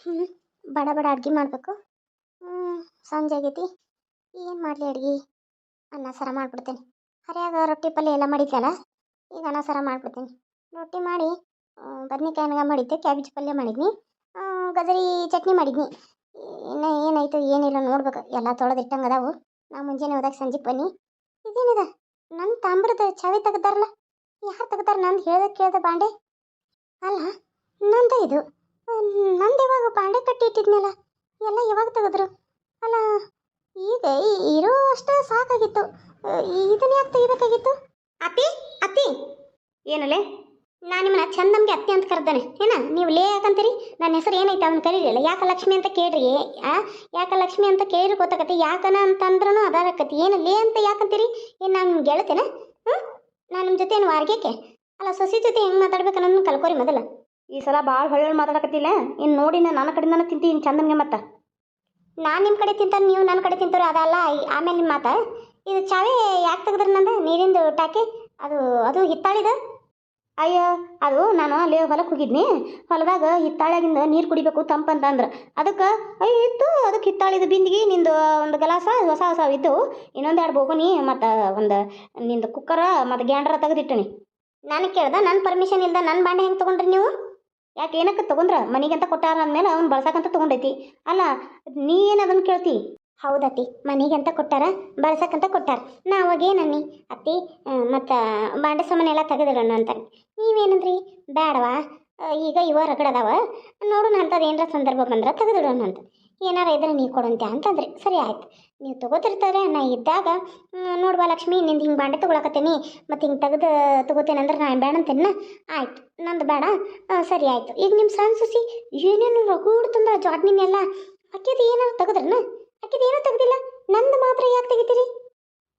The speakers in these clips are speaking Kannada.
ಹ್ಞೂ ಬಡ ಬಡ ಅಡ್ಗೆ ಮಾಡಬೇಕು. ಹ್ಞೂ ಸಂಜೆ ಆಗೈತಿ. ಏನು ಮಾಡಲಿ ಅಡ್ಗೆ? ಅನ್ನ ಸಾರ ಮಾಡಿಬಿಡ್ತೇನೆ. ಹರಿಯಾಗ ರೊಟ್ಟಿ ಪಲ್ಯ ಎಲ್ಲ ಮಾಡಿದ್ದಲ್ಲ ಈಗ ಅನ್ನ ಸಾರ ಮಾಡಿಬಿಡ್ತೀನಿ. ರೊಟ್ಟಿ ಮಾಡಿ ಬದ್ನಿಕಾಯಿ ಅನ್ನ ಮಾಡಿದ್ದೆ, ಕ್ಯಾಬೇಜ್ ಪಲ್ಯ ಮಾಡಿದ್ನಿ. ಗಜರಿ ಚಟ್ನಿ ಮಾಡಿದ್ನಿ. ಇನ್ನು ಏನಾಯ್ತು ಏನಿಲ್ಲ ನೋಡ್ಬೇಕು. ಎಲ್ಲ ತೊಳೆದಿಟ್ಟಂಗೆ ಅದಾವು. ನಾ ಮುಂಜಾನೆ ಹೋದಾಗ ಸಂಜೆಗೆ ಬನ್ನಿ. ಇದೇನಿದೆ? ನನ್ನ ತಾಮ್ರದ ಚಾವಿ ತೆಗ್ದಾರಲ್ಲ? ಯಾರು ತೆಗ್ದಾರ ನಂದು ಹೇಳ್ದೆ ಕೇಳ್ದ ಬಾಂಡೆ? ಅಲ್ಲ, ನಂದ ಇದು. ನಂದು ಯಾವಾಗ ಬಾಂಡೆ ಕಟ್ಟಿ ಇಟ್ಟಿದ್ನಲ್ಲ ಎಲ್ಲ ಯಾವಾಗ ತೆಗೆದ್ರು? ಅಲ್ಲ, ಈಗ ಇರೋ ಅಷ್ಟೇ ಸಾಕಾಗಿತ್ತು. ಇದನ್ನ ಯಾಕೆ ತೆಗಿಬೇಕಾಗಿತ್ತು? ಅತ್ತಿ ಅತ್ತಿ! ಏನಲೆ? ನಾನು ನಿಮ್ಮನ್ನ ಚಂದಮ್ಗೆ ಅತ್ತೆ ಅಂತ ಕರೆದಾನೆ, ಏನ? ನೀವು ಲೇ ಯಾಕಂತೀರಿ? ನನ್ನ ಹೆಸರು ಏನೈತೆ ಅವನು ಕರೀಲಿಲ್ಲ? ಯಾಕ ಲಕ್ಷ್ಮಿ ಅಂತ ಕೇಳ್ರಿ ಯಾಕ ಲಕ್ಷ್ಮಿ ಅಂತ ಕೇಳಿರಿ ಗೊತ್ತಾಗತ್ತೆ, ಯಾಕನ ಅಂತಂದ್ರೂ ಅದಾಗತ್ತೆ ಏನು ಲೇ ಅಂತ ಯಾಕಂತೀರಿ? ಏನು ನಾನು ನಿಮ್ಗೆ ಗೆಳತೇನೆ ಹ್ಞೂ ನಾನು ನಿಮ್ಮ ಜೊತೆ ಏನು ವಾರ್ಗೇಕೆ? ಅಲ್ಲ, ಸೊಸಿ ಜೊತೆ ಹೆಂಗೆ ಮಾತಾಡ್ಬೇಕು ಅನ್ನೋದನ್ನ ಕಲ್ಕೋರಿ ಮೊದಲು. ಈ ಸಲ ಭಾಳ ಹೊಳ್ಳೊಳ್ ಮಾತಾಡಕತ್ತಿಲ್ಲ. ಇನ್ನು ನೋಡಿ ನನ್ನ ಕಡೆಯಿಂದನ ತಿಂತೀನಿ ಚಂದನ್ಗೆ ಮತ್ತೆ. ನಾನು ನಿಮ್ಮ ಕಡೆ ತಿಂತಾನೆ ನೀವು ನನ್ನ ಕಡೆ ತಿಂತಾರೆ ಅದಲ್ಲ ಆಮೇಲೆ ನಿಮ್ಮ ಮಾತಾ. ಇದು ಚಾವಿ ಯಾಕೆ ತೆಗೆದ್ರಿ ನಂದ? ನೀರಿಂದು ಟಾಕಿ? ಅದು ಅದು ಹಿತ್ತಾಳಿದು? ಅಯ್ಯೋ ಅದು ನಾನು ಅಲ್ಲಿ ಹೊಲಕ್ಕೆ ಹೋಗಿದ್ನಿ. ಹೊಲದಾಗ ಹಿತ್ತಾಳ್ಯಾಗಿಂದ ನೀರು ಕುಡಿಬೇಕು ತಂಪಂತಂದ್ರೆ ಅದಕ್ಕೆ ಅಯ್ಯ ಇತ್ತು ಅದಕ್ಕೆ ಹಿತ್ತಾಳಿದ ಬಿಂದಿಗೆ ನಿಂದು ಒಂದು ಗಲಾಸ ಹೊಸ ಹೊಸ ಇದ್ದು ಇನ್ನೊಂದು ಎರಡು ಬೋಗುನಿ ಮತ್ತು ಒಂದು ನಿಂದು ಕುಕ್ಕರ ಮತ್ತು ಗ್ಯಾಂಡ್ರ ತೆಗೆದಿಟ್ಟನಿ. ನಾನು ಕೇಳ್ದೆ ನನ್ನ ಪರ್ಮಿಷನ್ ಇಲ್ಲದ ನನ್ನ ಬಾಂಡೆ ಹೆಂಗೆ ತೊಗೊಂಡ್ರಿ ನೀವು? ಯಾಕೆ ಏನಕ್ಕೆ ತೊಗೊಂಡ್ರ? ಮನೆಗಂತ ಕೊಟ್ಟಾರ ಅಂದಮೇಲೆ ಅವ್ನು ಬಳಸಕ್ಕಂತ ತೊಗೊಂಡೈತಿ. ಅಲ್ಲ, ನೀ ಏನು ಅದನ್ನು ಕೇಳ್ತಿ? ಹೌದತ್ತಿ ಅಂತ ಕೊಟ್ಟಾರ ಬಳಸಕ್ಕಂತ ಕೊಟ್ಟಾರ. ನಾ ಅವಾಗ ಏನನ್ನಿ ಅತ್ತಿ ಮತ್ತು ಬಾಂಡೆ ಸಾಮಾನೆಲ್ಲ ತೆಗೆದಿಡೋಣ ಅಂತ. ನೀವೇನಂದ್ರಿ? ಬೇಡವಾ ಈಗ ಇವ ರಗಡದವ ನೋಡೋಣ ಅಂಥದ್ದು ಏನಾರ ಸಂದರ್ಭ ಬಂದ್ರೆ ತೆಗೆದಿಡೋಣ ಅಂತ. ಏನಾರ ಇದ್ರೆ ನೀ ಕೊಡಂತೆ ಅಂತಂದ್ರೆ. ಸರಿ ಆಯ್ತು. ನೀವು ತಗೋತಿರ್ತಾರೆ, ನಾ ಇದ್ದಾಗ ನೋಡುವ ಲಕ್ಷ್ಮಿ, ನಿಂದು ಹಿಂಗೆ ಬಾಂಡೆ ತೊಗೊಳಕತ್ತೀನಿ, ಮತ್ತು ಹಿಂಗೆ ತೆಗೆದು ತಗೋತೇನೆ ಅಂದ್ರೆ ನಾನು ಬೇಡ ಅಂತೇನ ಆಯ್ತು. ನಂದು ಬೇಡ ಸರಿ ಆಯಿತು. ಈಗ ನಿಮ್ಮ ಸಣ್ಣ ಸುಸಿ ಏನೇನು ರಗೂಡ್ ತುಂಬ ಜಾಟ್ನಿನೆಲ್ಲ ಅಕ್ಕಿದು ಏನಾರು ತೆಗೆದ್ರನ? ಅಕ್ಕಿದು ಏನೂ ತೆಗ್ದಿಲ್ಲ. ನಂದು ಮಾತ್ರ ಯಾಕೆ ತೆಗಿತೀರಿ?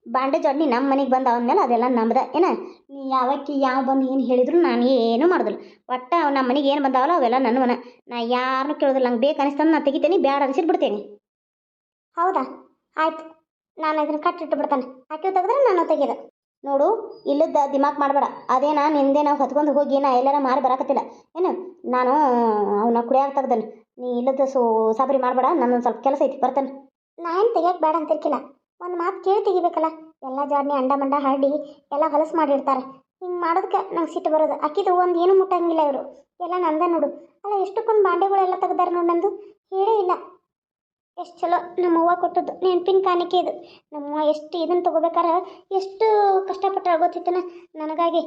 ಬಾಂಡೆ ಜಡ್ನಿ ನಮ್ಮ ಮನೆಗೆ ಬಂದ ಮೇಲೆ ಅದೆಲ್ಲ ನಮ್ದ ಏನ ನೀ ಯಾವಕ್ಕಿ ಯಾವ ಬಂದು ಏನು ಹೇಳಿದ್ರು ನಾನು ಏನೂ ಮಾಡೋದಿಲ್ಲ. ಒಟ್ಟು ನಮ್ಮ ಮನೆಗೆ ಏನು ಬಂದಾವಲ್ಲ ಅವೆಲ್ಲ ನನ್ನವನ ನಾ ಯಾರನ್ನೂ ಕೇಳೋದಿಲ್ಲ ನಂಗೆ ಬೇಕು ಅನಿಸ್ತಂದು ನಾನು ತೆಗಿತೇನೆ ಬೇಡ ಅನ್ಸಿ ಬಿಡ್ತೇನೆ. ಹೌದಾ? ಆಯ್ತು. ನಾನು ಇದನ್ನು ಕಟ್ಟಿಟ್ಟು ಬಿಡ್ತಾನೆ. ಆಕೆ ತೆಗೆದ್ರೆ ನಾನು ತೆಗೆದು ನೋಡು ಇಲ್ಲದ ದಿಮಾಕ್ ಮಾಡಬೇಡ. ನಾನು ನಿಂದೆ ನಾವು ಹೊತ್ಕೊಂಡು ಹೋಗಿ ನಾ ಎಲ್ಲಾರ ಮಾರಿ ಬರಾಕತ್ತಿಲ್ಲ. ಏನು ನಾನು ಅವನ ಕುಡಿಯಾಗ ತೆಗ್ದನು. ನೀ ಇಲ್ಲದ ಸೋ ಸಾಬರಿ ಮಾಡಬೇಡ ನನ್ನೊಂದು ಸ್ವಲ್ಪ ಕೆಲಸ ಐತಿ ಬರ್ತಾನೆ. ನಾನು ತೆಗಿಯಕ್ಕೆ ಬೇಡ ಅಂತಿರ್ಕಿಲ್ಲ. ಒಂದು ಮಾತು ಕೇಳಿ ತೆಗಿಬೇಕಲ್ಲ? ಎಲ್ಲ ಜಾಡ್ನಿ ಅಂಡ ಮಂಡ ಹರಡಿ ಎಲ್ಲ ಹೊಲಸು ಮಾಡಿರ್ತಾರೆ. ಹಿಂಗೆ ಮಾಡೋದಕ್ಕೆ ನಂಗೆ ಸಿಟ್ಟು ಬರೋದು. ಅಕ್ಕಿದು ಒಂದು ಏನು ಮುಟ್ಟಂಗಿಲ್ಲ ಇವರು. ಎಲ್ಲ ನಂದ ನೋಡು. ಅಲ್ಲ, ಎಷ್ಟಕ್ಕೊಂದು ಬಾಂಡೆಗಳೆಲ್ಲ ತೆಗ್ದಾರೆ ನೋಡು ನಂದು? ಹೇಳೇ ಇಲ್ಲ. ಎಷ್ಟು ಚಲೋ ನಮ್ಮ ಅವ್ವ ಕೊಟ್ಟದ್ದು. ನೆನಪಿನ ಕಾಣಿಕೆ ಇದು. ನಮ್ಮವ್ವ ಎಷ್ಟು ಇದನ್ನು ತೊಗೋಬೇಕಾರೆ? ಎಷ್ಟು ಕಷ್ಟಪಟ್ಟರೆ ಗೊತ್ತಿತ್ತನ ನನಗಾಗಿ.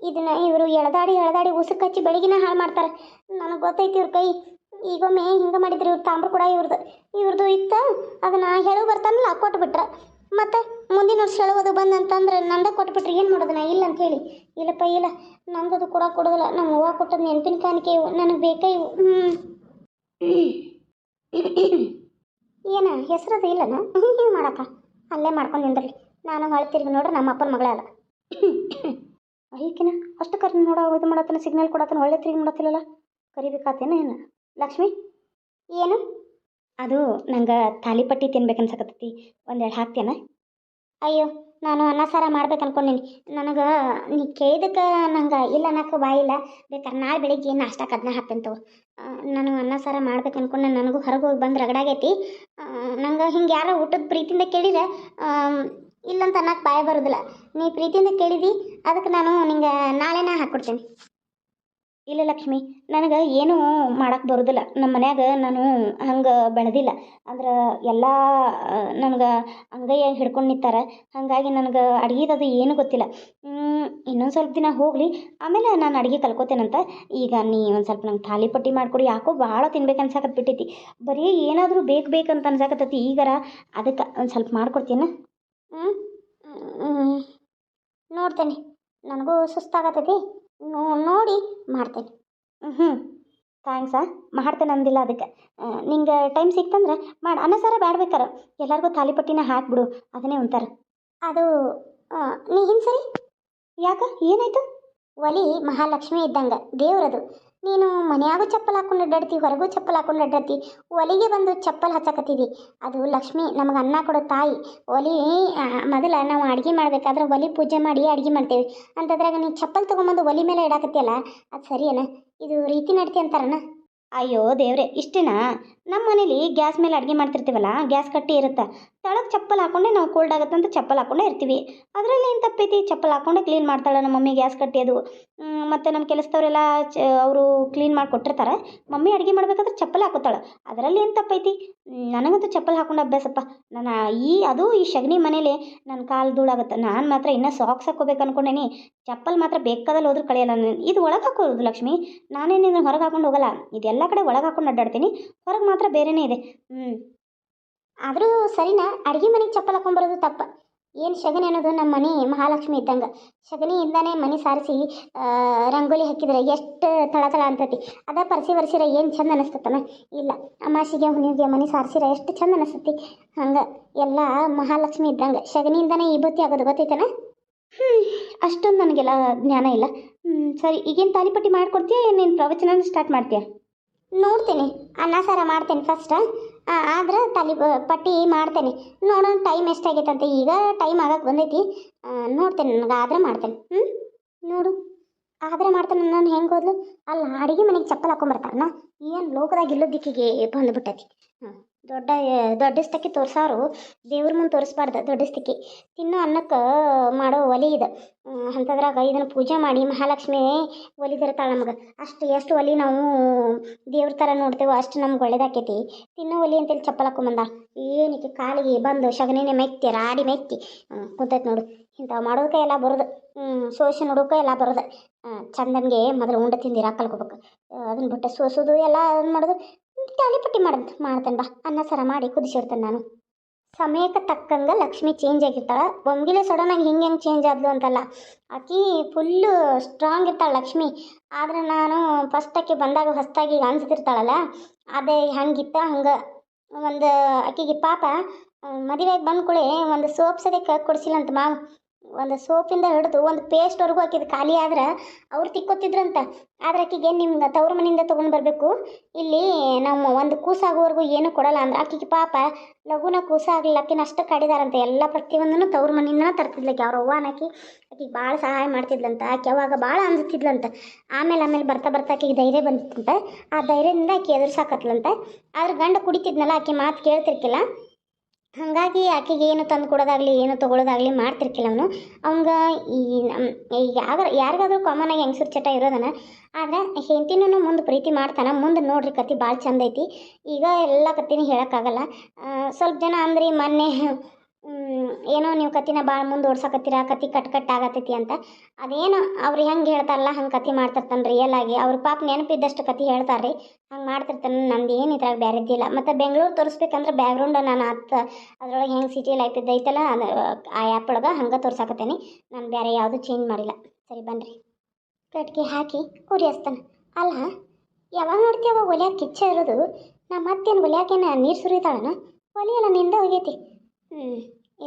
ಇದನ್ನ ಇವರು ಎಳೆದಾಡಿ ಎಳೆದಾಡಿ ಉಸುಕಚ್ಚಿ ಬೆಳಗಿನ ಹಾಳು ಮಾಡ್ತಾರೆ. ನನಗೆ ಗೊತ್ತೈತಿ ಇವ್ರ ಕೈ. ಈಗೊಮ್ಮೆ ಹಿಂಗೆ ಮಾಡಿದ್ರು ಇವ್ರು ತಾಮ್ರ ಕೂಡ ಇವ್ರದ್ದು ಇವ್ರದ್ದು ಇತ್ತು ಅದನ್ನು ಹೇಳು ಬರ್ತಾನಲ್ಲ, ಕೊಟ್ಬಿಟ್ರೆ. ಮತ್ತೆ ಮುಂದಿನ ವರ್ಷ ಹೇಳುವುದು ಬಂದಂತಂದ್ರೆ ನಂದ ಕೊಟ್ಬಿಟ್ರೆ ಏನು ಮಾಡೋದು ನಾ? ಇಲ್ಲ ಅಂತ ಹೇಳಿ. ಇಲ್ಲಪ್ಪ, ಇಲ್ಲ. ನಂದದು ಕೂಡ ಕೊಡೋದಿಲ್ಲ. ನಮ್ಮ ಅವ್ವ ಕೊಟ್ಟದ್ದು ನೆನಪಿನ ಕಾಣಿಕೆ ಇವು. ನನಗೆ ಬೇಕೇ ಇವು. ಹ್ಞೂ ಏನ, ಹೆಸರದು ಇಲ್ಲನ ಹಿಂಗೆ ಮಾಡಕ್ಕ ಅಲ್ಲೇ ಮಾಡ್ಕೊಂಡು ನಿಂದ್ರಿ ನಾನು ಹೊಳೆ ನೋಡ್ರಿ ನಮ್ಮ ಅಪ್ಪನ ಮಗಳ ಅಲ್ಲ. ಐಕಿನ, ಅಷ್ಟು ಕರ್ನ ನೋಡೋ ಇದು ಮಾಡತ್ತನ ಸಿಗ್ನಲ್ ಕೊಡತ್ತನ, ಒಳ್ಳೆ ತಿರುಗಿ ಮಾಡತ್ತಿಲ್ಲಲ್ಲ? ಕರಿಬೇಕಾತೇನ ಏನು? ಲಕ್ಷ್ಮಿ? ಏನು? ಅದು ನಂಗೆ ತಾಲಿಪಟ್ಟಿ ತಿನ್ಬೇಕನ್ಸಕತ್ತೈತಿ. ಒಂದೆರಡು ಹಾಕ್ತೇನ. ಅಯ್ಯೋ, ನಾನು ಅನ್ನ ಸಾರ ಮಾಡ್ಬೇಕು ಅನ್ಕೊಂಡೀನಿ ನನಗೆ ನೀ ಕೇಳಿದಕ್ಕೆ ನಂಗೆ ಇಲ್ಲ ಅನ್ನಕ್ಕೆ ಬಾಯಿಲ್ಲ ಬೇಕಾದ್ರೆ ನಾಳೆ ಬೆಳಿಗ್ಗೆ ನಾಷ್ಟಕ್ಕೆ ಅದನ್ನ ಹಾಕ್ತೇನೆ ತಗೋ. ನಾನು ಅನ್ನ ಸಾರ ಮಾಡ್ಬೇಕು ಅನ್ಕೊಂಡೆ ನನಗೂ ಹೊರಗೆ ಹೋಗಿ ಬಂದು ರಗಡಾಗೈತಿ ನಂಗೆ ಹಿಂಗೆ ಯಾರೋ ಊಟದ ಪ್ರೀತಿಯಿಂದ ಕೇಳಿದ್ರೆ ಇಲ್ಲಂತ ಅನ್ನಕ್ಕೆ ಬಾಯಿ ಬರೋದಿಲ್ಲ. ನೀ ಪ್ರೀತಿಯಿಂದ ಕೇಳಿದಿ, ಅದಕ್ಕೆ ನಾನು ನಿಂಗೆ ನಾಳೆನೇ ಹಾಕ್ಕೊಡ್ತೀನಿ. ಇಲ್ಲ ಲಕ್ಷ್ಮಿ, ನನಗೆ ಏನೂ ಮಾಡಕ್ಕೆ ಬರುವುದಿಲ್ಲ ನಮ್ಮ ಮನ್ಯಾಗ ನಾನು ಹಂಗೆ ಬೆಳೆದಿಲ್ಲ. ಅಂದ್ರೆ ಎಲ್ಲ ನನ್ಗೆ ಅಂಗೈಯ ಹಿಡ್ಕೊಂಡು ನಿಂತಾರೆ. ಹಾಗಾಗಿ ನನಗೆ ಅದು ಏನೂ ಗೊತ್ತಿಲ್ಲ. ಇನ್ನೊಂದು ಸ್ವಲ್ಪ ದಿನ ಹೋಗಲಿ. ಆಮೇಲೆ ನಾನು ಅಡುಗೆ ಕಲ್ಕೋತೇನಂತ. ಈಗ ನೀ ಒಂದು ಸ್ವಲ್ಪ ನಂಗೆ ತಾಲಿಪಟ್ಟಿ ಮಾಡಿಕೊಡಿ. ಯಾಕೋ ಭಾಳ ತಿನ್ಬೇಕು ಅನ್ಸಕತ್ ಬಿಟ್ಟೈತಿ. ಬರೀ ಏನಾದರೂ ಬೇಕು ಬೇಕಂತ ಅನ್ಸಾಕತ್ತೈತಿ ಈಗಾರ. ಅದಕ್ಕೆ ಒಂದು ಸ್ವಲ್ಪ ಮಾಡ್ಕೊಡ್ತೀನಿ? ನೋಡ್ತೇನೆ. ನನಗೂ ಸುಸ್ತಾಗತ್ತೈತಿ ನೋಡಿ ಮಾಡ್ತೇನೆ. ಹ್ಞೂ ಥ್ಯಾಂಕ್ಸ ಮಾಡ್ತೇನೆ ಅಂದಿಲ್ಲ ಅದಕ್ಕೆ. ನಿಂಗೆ ಟೈಮ್ ಸಿಕ್ತಂದ್ರೆ ಮಾಡಿ. ಅನ್ನ ಸಾರ ಬೇಡ್ಬೇಕಾರೆ ಎಲ್ಲರಿಗೂ ತಾಲಿಪಟ್ಟಿನ ಹಾಕ್ಬಿಡು. ಅದನ್ನೇ ಒಂಥರ. ಅದು ನೀ ಹಿಂಗೆ ಸರಿ ಯಾಕ? ಏನಾಯ್ತು? ಒಲಿ ಮಹಾಲಕ್ಷ್ಮಿ ಇದ್ದಂಗೆ. ದೇವ್ರದು. ನೀನು ಮನೆಯಾಗೂ ಚಪ್ಪಲ್ ಹಾಕೊಂಡು ಅಡ್ಡಾಡ್ತಿ, ಹೊರಗೂ ಚಪ್ಪಲ್ ಹಾಕೊಂಡು ಅಡ್ಡಾಡ್ತಿ, ಒಲಿಗೆ ಬಂದು ಚಪ್ಪಲ್ ಹಚ್ಚಕತ್ತಿದಿ. ಅದು ಲಕ್ಷ್ಮಿ ನಮಗೆ ಅನ್ನ ಕೊಡೋ ತಾಯಿ. ಒಲಿ ಮೊದಲ ನಾವು ಅಡುಗೆ ಮಾಡಬೇಕಾದ್ರೆ ಒಲಿ ಪೂಜೆ ಮಾಡಿ ಅಡುಗೆ ಮಾಡ್ತೇವೆ. ಅಂತದ್ರಾಗ ನೀನು ಚಪ್ಪಲ್ ತೊಗೊಂಬಂದು ಒಲಿ ಮೇಲೆ ಇಡಾಕತ್ತಿಯಲ್ಲ, ಅದು ಸರಿಯೇನ? ಇದು ರೀತಿ ನಡ್ತಿ ಅಂತಾರನ? ಅಯ್ಯೋ ದೇವ್ರೆ, ಇಷ್ಟೇನಾ? ನಮ್ಮ ಮನೇಲಿ ಗ್ಯಾಸ್ ಮೇಲೆ ಅಡುಗೆ ಮಾಡ್ತಿರ್ತೀವಲ್ಲ, ಗ್ಯಾಸ್ ಕಟ್ಟಿ ಇರುತ್ತೆ. ತಳಕ್ಕೆ ಚಪ್ಪಲ್ ಹಾಕೊಂಡೆ ನಾವು ಕೋಲ್ಡ್ ಆಗುತ್ತೆ ಅಂತ ಚಪ್ಪಲ್ ಹಾಕೊಂಡೇ ಇರ್ತೀವಿ. ಅದರಲ್ಲಿ ಏನು ತಪ್ಪೈತಿ? ಚಪ್ಪಲ್ ಹಾಕೊಂಡೆ ಕ್ಲೀನ್ ಮಾಡ್ತಾಳೆ ನಮ್ಮ ಮಮ್ಮಿ ಗ್ಯಾಸ್ ಕಟ್ಟಿ ಅದು ಮತ್ತು ನಮ್ಮ ಕೆಲಸದವರೆಲ್ಲ ಚ, ಅವರು ಕ್ಲೀನ್ ಮಾಡಿ ಕೊಟ್ಟಿರ್ತಾರೆ. ಮಮ್ಮಿ ಅಡುಗೆ ಮಾಡ್ಬೇಕಾದ್ರೆ ಚಪ್ಪಲ್ ಹಾಕೋತಾಳೆ. ಅದರಲ್ಲಿ ಏನು ತಪ್ಪೈತಿ? ನನಗಂತೂ ಚಪ್ಪಲ್ ಹಾಕೊಂಡು ಅಭ್ಯಾಸಪ್ಪ. ನಾನು ಈ, ಅದು ಈ ಸಗಣಿ ಮನೇಲಿ ನನ್ನ ಕಾಲು ಧೂಳಾಗುತ್ತೆ. ನಾನು ಮಾತ್ರ ಇನ್ನೂ ಸಾಕ್ಸ್ ಹಾಕೋಬೇಕು ಅನ್ಕೊಂಡೇನಿ. ಚಪ್ಪಲ್ ಮಾತ್ರ ಬೇಕಾದಲ್ಲಿ ಹೋದ್ರೂ ಕಳೆಯಲ್ಲ. ನಾನು ಇದು ಒಳಗೆ ಹಾಕೋದು ಲಕ್ಷ್ಮಿ. ನಾನೇನು ಹೊರಗೆ ಹಾಕೊಂಡು ಹೋಗಲ್ಲ. ಇದೆಲ್ಲ ಕಡೆ ಒಳಗೆ ಹಾಕೊಂಡು ಅಡ್ಡಾಡ್ತೀನಿ. ಹೊರಗೆ ಮಾತ್ರ ಬೇರೆನೇ ಇದೆ. ಹ್ಞೂ ಆದರೂ ಸರಿನಾ, ಅಡುಗೆ ಮನೆಗೆ ಚಪ್ಪಲ್ ಹಾಕೊಂಬರೋದು ತಪ್ಪ. ಏನು ಶಗನಿ ಅನ್ನೋದು ನಮ್ಮ ಮನೆ ಮಹಾಲಕ್ಷ್ಮಿ ಇದ್ದಂಗೆ. ಶಗನಿಯಿಂದನೇ ಮನೆ ಸಾರಿಸಿ ರಂಗೋಲಿ ಹಾಕಿದ್ರೆ ಎಷ್ಟು ತಳತಳ ಅಂತತಿ. ಅದ ಪರಿಸಿ ಬರ್ಸಿರ ಏನು ಚಂದ ಅನಿಸ್ತತನ ಇಲ್ಲ. ಅಮಾಸಿಗೆ ಹುಣ್ಣಿಗೆ ಮನೆ ಸಾರಿಸಿರ ಎಷ್ಟು ಚಂದ ಅನಿಸ್ತತಿ. ಹಂಗೆ ಎಲ್ಲ ಮಹಾಲಕ್ಷ್ಮಿ ಇದ್ದಂಗೆ. ಶಗನಿಯಿಂದನೇ ಬತ್ತಿ ಆಗೋದು ಗೊತ್ತೈತನ? ಹ್ಞೂ ಅಷ್ಟೊಂದು ನನಗೆಲ್ಲ ಜ್ಞಾನ ಇಲ್ಲ. ಸರಿ. ಈಗೇನು ತಾಲಿಪಟ್ಟಿ ಮಾಡ್ಕೊಡ್ತೀಯ ಏನು ನೀನು ಪ್ರವಚನ ಸ್ಟಾರ್ಟ್ ಮಾಡ್ತೀಯಾ? ನೋಡ್ತೀನಿ. ಅನ್ನ, ಸಾರ ಮಾಡ್ತೇನೆ ಫಸ್ಟ್ ಆದ್ರೆ ತಲೆ ಪಟ್ಟಿ ಮಾಡ್ತೇನೆ. ನೋಡೋಣ ಟೈಮ್ ಎಷ್ಟಾಗೈತಂತೆ. ಈಗ ಟೈಮ್ ಆಗಕ್ಕೆ ಬಂದೈತಿ. ನೋಡ್ತೇನೆ ನನಗೆ. ಆದ್ರೆ ಮಾಡ್ತೇನೆ. ಹ್ಞೂ ನೋಡು. ಆದ್ರೆ ಮಾಡ್ತೇನೆ ನಾನು ಹೆಂಗೆ ಹೋದ್ಲು ಅಲ್ಲ, ಅಡಿಗೆ ಮನೆಗೆ ಚಪ್ಪಲ್ ಹಾಕೊಂಬರ್ತಾರನ ಏನು ಲೋಕದಾಗ ಇಲ್ಲದಿಕ್ಕಿಗೆ ಬಂದುಬಿಟ್ಟೈತಿ. ಹಾಂ ದೊಡ್ಡ ದೊಡ್ಡಸ್ತಕ್ಕೆ ತೋರ್ಸೋರು ದೇವ್ರ ಮುಂದೆ ತೋರಿಸ್ಬಾರ್ದು ದೊಡ್ಡಸ್ತಕ್ಕೆ ತಿನ್ನೋ ಅನ್ನಕ್ಕೆ ಮಾಡೋ ಒಲಿ ಇದು. ಅಂಥದ್ರಾಗ ಇದನ್ನು ಪೂಜೆ ಮಾಡಿ ಮಹಾಲಕ್ಷ್ಮಿ ಒಲಿದಿರ್ತಾಳೆ ನಮಗೆ. ಅಷ್ಟು, ಎಷ್ಟು ಒಲಿ ನಾವು ದೇವ್ರ ಥರ ನೋಡ್ತೇವೋ ಅಷ್ಟು ನಮ್ಗೆ ಒಳ್ಳೇದಾಕೈತಿ. ತಿನ್ನೋ ಒಲಿ ಅಂತೇಳಿ ಚಪ್ಪಲ್ ಹಾಕೊಂಬಂದ ಏನಕ್ಕೆ ಕಾಲಿಗೆ ಬಂದು ಶಗನಿನೇ ಮೆತ್ತಿ, ರಾಡಿ ಮೆತ್ತಿ. ಕುಂತೈತೆ ನೋಡು. ಇಂಥವು ಮಾಡೋದಕ್ಕೆ ಎಲ್ಲ ಬರೋದು. ಸೋಸಿ ನೋಡೋಕೆ ಎಲ್ಲ ಬರೋದು. ಚಂದನ್ಗೆ ಮೊದಲು ಉಂಡೆ ತಿಂದಿರ ಕಲ್ಕೋಬೇಕು. ಅದನ್ನ ಬಿಟ್ಟು ಸೋಸೋದು ಎಲ್ಲ ಅದನ್ನ ಮಾಡೋದು. ತಾಲಿಪಟ್ಟಿ ಮಾಡ್ ಮಾಡ್ತೇನೆ ಬಾ. ಅನ್ನ, ಸರ ಮಾಡಿ ಕುದಿಸಿರ್ತೇನೆ ನಾನು. ಸಮಯಕ್ಕೆ ತಕ್ಕಂಗೆ ಲಕ್ಷ್ಮಿ ಚೇಂಜ್ ಆಗಿರ್ತಾಳೆ. ಒಮ್ಗಿಲೆ ಸಡನ್ನಾಗಿ ಹಿಂಗೆ ಹೆಂಗೆ ಚೇಂಜ್ ಆದ್ಲು ಅಂತಲ್ಲ. ಆಕಿ ಫುಲ್ಲು ಸ್ಟ್ರಾಂಗ್ ಇರ್ತಾಳೆ ಲಕ್ಷ್ಮಿ. ಆದ್ರೆ ನಾನು ಫಸ್ಟ್ ಆಕೆ ಬಂದಾಗ ಹೊಸ್ದಾಗಿ ಅನ್ಸ್ತಿರ್ತಾಳಲ್ಲ ಅದೇ ಹಂಗಿತ್ತ, ಹಂಗೆ. ಒಂದು ಆಕಿಗೆ ಪಾಪ, ಮದುವೆಗೆ ಬಂದ ಒಂದು ಸೋಪ್ ಸದ್ಯಕ್ಕೆ ಕೊಡಿಸಿಲ್ಲ ಅಂತ ಮಾವು. ಒಂದು ಸೋಪಿಂದ ಹಿಡಿದು ಒಂದು ಪೇಸ್ಟ್ವರೆಗೂ ಆಕಿದು ಖಾಲಿ ಆದ್ರೆ ಅವ್ರು ತಿಕ್ಕೋತಿದ್ರಂತ. ಆದ್ರೆ ಆಕಿಗೆ ನಿಮ್ಗೆ ತವ್ರ ಮನೆಯಿಂದ ತೊಗೊಂಡು ಬರಬೇಕು? ಇಲ್ಲಿ ನಮ್ಮ ಒಂದು ಕೂಸಾಗೋವರೆಗೂ ಏನು ಕೊಡಲ್ಲ ಅಂದ್ರೆ ಆಕಿಗೆ ಪಾಪ ಲಘುನ ಕೂಸಾಗಲಿಲ್ಲ. ಆಕಿನ ಅಷ್ಟು ಕಡಿದಾರಂತೆ. ಎಲ್ಲ ಪ್ರತಿಯೊಂದನ್ನು ತವ್ರ ಮನೆಯಿಂದ ತರ್ತಿದ್ಲಕ್ಕೆ ಅವ್ರ ಅವ್ವ ಆಕಿ ಆಕಿಗೆ ಭಾಳ ಸಹಾಯ ಮಾಡ್ತಿದ್ಲಂತ. ಆಕೆ ಅವಾಗ ಭಾಳ ಅಂಜುತ್ತಿದ್ಲಂತ ಆಮೇಲೆ ಆಮೇಲೆ ಬರ್ತಾ ಬರ್ತಾ ಆಕಿಗೆ ಧೈರ್ಯ ಬಂದಿತ್ತಂತ. ಆ ಧೈರ್ಯದಿಂದ ಆಕೆ ಎದುರ್ಸಾಕತ್ಲಂತ. ಆದ್ರೆ ಗಂಡ ಕುಡಿತಿದ್ನಲ್ಲ, ಆಕೆ ಮಾತು ಕೇಳ್ತಿರ್ಕಿಲ್ಲ. ಹಾಗಾಗಿ ಆಕೆಗೆ ಏನು ತಂದು ಕೊಡೋದಾಗಲಿ, ಏನು ತೊಗೊಳೋದಾಗಲಿ ಮಾಡ್ತಿರ್ಕಿಲ್ಲ ಅವನು. ಅವಂಗ ಈ ಯಾವ ಯಾರಿಗಾದ್ರೂ ಕಾಮನ್ ಆಗಿ ಹೆಂಗಸರು ಚಟ ಇರೋದನ, ಆದ್ರೆ ಹೆಂಡತಿನೂ ಮುಂದೆ ಪ್ರೀತಿ ಮಾಡ್ತಾನೆ, ಮುಂದೆ ನೋಡ್ರಿ ಕತೆ ಭಾಳ ಚಂದ ಐತಿ. ಈಗ ಎಲ್ಲ ಕತೆನೂ ಹೇಳೋಕ್ಕಾಗಲ್ಲ. ಸ್ವಲ್ಪ ಜನ ಅಂದ್ರಿ ಮೊನ್ನೆ ಏನೋ ನೀವು ಕತ್ತಿನ ಭಾಳ ಮುಂದೆ ಓಡ್ಸಕತ್ತೀರ ಕತಿ ಕಟ್ ಕಟ್ ಆಗತೈತಿ ಅಂತ. ಅದೇನು ಅವ್ರು ಹೆಂಗೆ ಹೇಳ್ತಾರಲ್ಲ, ಹಂಗೆ ಕತಿ ಮಾಡ್ತಿರ್ತಾನೆ ರಿಯಲ್ ಆಗಿ. ಅವ್ರ ಪಾಪ ನೆನಪಿದ್ದಷ್ಟು ಕತಿ ಹೇಳ್ತಾರೆ ರೀ ಹಂಗೆ ಮಾಡ್ತಿರ್ತಾನೆ, ನಂದು ಏನು ಇದ್ರಾಗ ಬೇರೆ ಇದ್ದಿಲ್ಲ. ಮತ್ತು ಬೆಂಗಳೂರು ತೋರಿಸ್ಬೇಕಂದ್ರೆ ಬ್ಯಾಕ್ಗ್ರೌಂಡ್ ನಾನು ಅತ್ತ ಅದ್ರೊಳಗೆ ಹೆಂಗೆ ಸಿಟಿ ಲೈಫ್ ಇದ್ದೈತಲ್ಲ, ಅದು, ಆ ಆ್ಯಪ್ ಒಳಗೆ ಹಂಗೆ ತೋರ್ಸಾಕತ್ತೀನಿ. ನಾನು ಬೇರೆ ಯಾವುದು ಚೇಂಜ್ ಮಾಡಿಲ್ಲ. ಸರಿ ಬನ್ನಿರಿ ಕಟ್ಗೆ ಹಾಕಿ ಉರಿ ಹಸ್ತಾನೆ ಅಲ್ಲ, ಯಾವಾಗ ನೋಡ್ತೀವ ಒಲ್ಯಾಕ ಕಿಚ್ಚ ಇರೋದು? ನಾ ಮತ್ತೇನು ಒಲ್ಯಾಕೇನ ನೀರು ಸುರಿತಾಳನ? ಒಲಿಯಲ್ಲ ನಿಂದ ಹೋಗೈತಿ ಹ್ಞೂ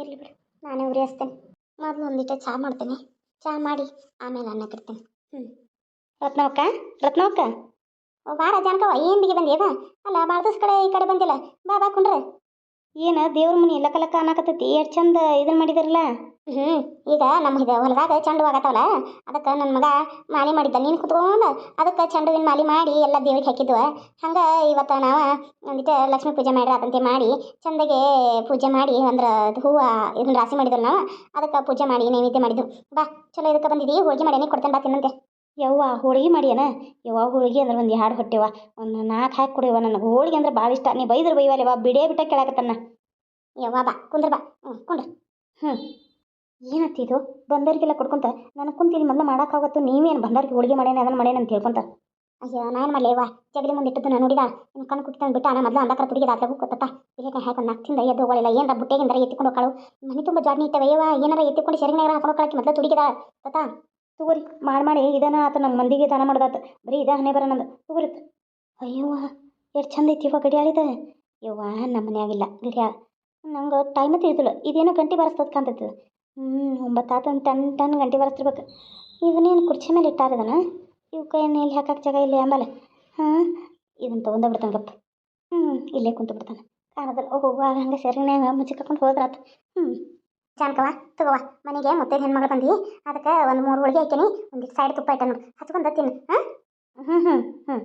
ಇರಲಿ ಬಿಡು. ನಾನೇ ಉರಿ ಹಚ್ತೇನೆ ಮೊದಲು ಒಂದಿಟ್ಟು ಚಹಾ ಮಾಡ್ತೇನೆ. ಚಹಾ ಮಾಡಿ ಆಮೇಲೆ ಅನ್ನ ಕಟ್ತೇನೆ ಹ್ಞೂ ರತ್ನವಕ್ಕ ರತ್ನವಕ್ಕ. ಬಾರ, ಜಾನಕವ್ವ, ಏನು ಬಿಗಿ ಬಂದಿಯವ ಅಲ್ಲ ಭಾಳ ಕಡೆ ಈ ಕಡೆ ಬಂದಿಲ್ಲ. ಬಾ ಬಾ, ಕುಂಡ್ರೆ. ಏನು ದೇವ್ರ ಮನೆ ಎಲ್ಲ ಲಕ ಅನ್ನಕತ್ತೈತಿ? ಎಷ್ಟು ಚಂದ ಇದನ್ನ ಮಾಡಿದಿರಲ್ಲ? ಈಗ ನಮ್ಮ ಇದು ಹೊಲದಾಗ ಚೆಂಡು ಆಗತ್ತವಲ್ಲ ಅದಕ್ಕೆ ನನ್ನ ಮಗ ಮಾಲಿ ಮಾಡಿದ್ದ. ನೀನು ಕುತ್ಕೊಂಡು ಅದಕ್ಕೆ ಚಂಡುವಿನ ಮಾಲೆ ಮಾಡಿ ಎಲ್ಲ ದೇವ್ರಿಗೆ ಹಾಕಿದ್ವು. ಹಂಗೆ ಇವತ್ತು ನಾವು ಒಂದಿಟ್ಟು ಲಕ್ಷ್ಮೀ ಪೂಜೆ ಮಾಡಿರಾತಂತೆ ಮಾಡಿ ಚಂದಗೆ ಪೂಜೆ ಮಾಡಿ ಅಂದ್ರೆ ಅದು ಹೂವು ಇದನ್ನ ರಾಶಿ ಮಾಡಿದ್ರು ನಾವು, ಅದಕ್ಕೆ ಪೂಜೆ ಮಾಡಿ ನೈವೇದ್ಯ ಮಾಡಿದ್ವು. ಬಾ, ಚಲೋ ಇದಕ್ಕೆ ಬಂದಿದ್ದೀವಿ ಹೋಳಿಗೆ ಮಾಡಿ ಕೊಡ್ತೇನೆ, ಬಾ ತಿನ್ನಂತೆ. ಯವ್ವ, ಹೋಳಿಗೆ ಮಾಡ್ಯಾನ? ಯವ್ವ, ಹೋಳಿಗೆ ಅಂದ್ರೆ ಒಂದು ಎರಡು ಹೊಟ್ಟೆವ ಒಂದು ನಾಲ್ಕು ಹಾಕಿ ಕೊಡಿವ ನನಗೆ. ಹೋಳಿಗೆ ಅಂದ್ರೆ ಭಾಳ ಇಷ್ಟ. ನೀ ಬೈದ್ರೆ ಬೈವಲ್ಲವ ಬಿಡೇ ಬಿಟ್ಟ ಕೇಳಾಕತ್ತನ್ನ. ಯವ್ವ, ಬಾ. ಕುಂದ್ರ ಬಾ. ಹ್ಞೂ ಕುಂಡ್ರಿ ಹ್ಞೂ ಏನತ್ತಿದು ಬಂದರಿಗೆಲ್ಲ ಕೊಡ್ಕೊಂತ ನನಗೆ ಕುಂತೀನಿ ಮೊದಲು ಮಾಡೋಕ್ಕಾಗತ್ತು ನೀವೇನು ಬಂದರಿಗೆ ಹೋಳಿಗೆ ಮಾಡ್ಯಾನ ಅದನ್ನು ಮಾಡ್ಯಾನ ಅಂತ ಹೇಳ್ಕೊಂತ? ಅಯ್ಯೋ ನಾನು ಮಾಡಲಿ ಯವ್ವ? ಜಗಲಿ ಮುಂದೆ ಇಟ್ಟದ್ದು ನಾನು ನೋಡಿದ. ಇನ್ನು ಕಣ್ಣು ಕುಟ್ಟಿ ಬಿಟ್ಟ ನಾ ಮೊದಲು ಅಂದಕ್ರ ತುಡಿಗೆ ದಾಟ್ಲಾಗು ಕೊತ್ತಪ್ಪ ಹಾಕಿ ನಾಲ್ಕು ನಾಕ್ತಿಂದ ಎದ್ದು ಹೋಗಲಿಲ್ಲ ಏನಾರ ಬುಟ್ಟೆಗಿಂದ ಎತ್ತಿಕೊಂಡು ಹೋಗಳು ಮನೆ ತುಂಬ ಜಾಡ್ನಿ ಇಟ್ಟವೆ. ಏನಾರ ಎತ್ತಿಕೊಂಡು ಸೆರಗಿನಾಗ ಹಾಕೊಂಡು ಹೋಗಕ್ಕೆ ಮೊದಲು ತುಡಿಗೆ ತಾತ ತಗೋರಿ, ಮಾಡಿ ಮಾಡಿ ಇದನ್ನ ಆತ ನಮ್ಮ ಮಂದಿಗೆ ದಾನ ಮಾಡ್ದಾತ. ಬರೀ ಇದ ಹಣೆ ಬರ ನಂದು ಅಯ್ಯವ್ವ, ಎಷ್ಟು ಚಂದ ಐತಿ ಇವ ಗಡಿಯಾಳಿದ ಯವ್ವ ನಮ್ಮ ಮನ್ಯಾಗಿಲ್ಲ ಗಡಿಯಾಳ. ನಂಗೆ ಟೈಮ್ ತಿಳಿದಿಲ್ಲ. ಇದೇನೋ ಗಂಟೆ ಬಾರಿಸ್ತದ ಕಾಣ್ತೈತೆ ಹ್ಞೂ ಒಂಬತ್ತಾತ ಒಂದು ಟನ್ ಟನ್ ಗಂಟೆ ಬಾರಿಸ್ತಿರ್ಬೇಕು. ಇವನೇನು ಕುರ್ಚಿ ಮೇಲೆ ಇಟ್ಟಾರದನ ಇವಕ್ಕೆ ಏನು ಇಲ್ಲಿ ಹಾಕಕ್ಕೆ ಜಾಗ ಇಲ್ಲ ಆಮೇಲೆ ಹಾಂ ಇದನ್ನು ತೊಗೊಂಡ ಬಿಡ್ತಾನೆ ಗಪ್ಪ. ಹ್ಞೂ ಇಲ್ಲೇ ಕುಂತು ಬಿಡ್ತಾನೆ ಕಾಣದಲ್ಲ ಹೋಗುವಾಗ ಹಂಗೆ ಸೆರಗಿನ್ಯಾಗ ಮುಚ್ಚಿಕೊಂಡು ಹೋದ್ರಾತು. ಹ್ಞೂ ಜಾನಕವ ತಗೋವ ಮನೆಗೆ ಮುತ್ತೈದು ಹೆಣ್ಮಗಳು ಬಂದಿ ಅದಕ್ಕೆ ಒಂದು ಮೂರು ಹೋಳಿಗೆ ಹಾಕ್ಯನಿ ಒಂದು ಸೈಡ್ ತುಪ್ಪ ಇಟ್ಟ ನೋಡಿ ಹಚ್ಕೊಂಡು ತಿನ್ನು ಹಾಂ? ಹ್ಞೂ ಹ್ಞೂ ಹ್ಞೂ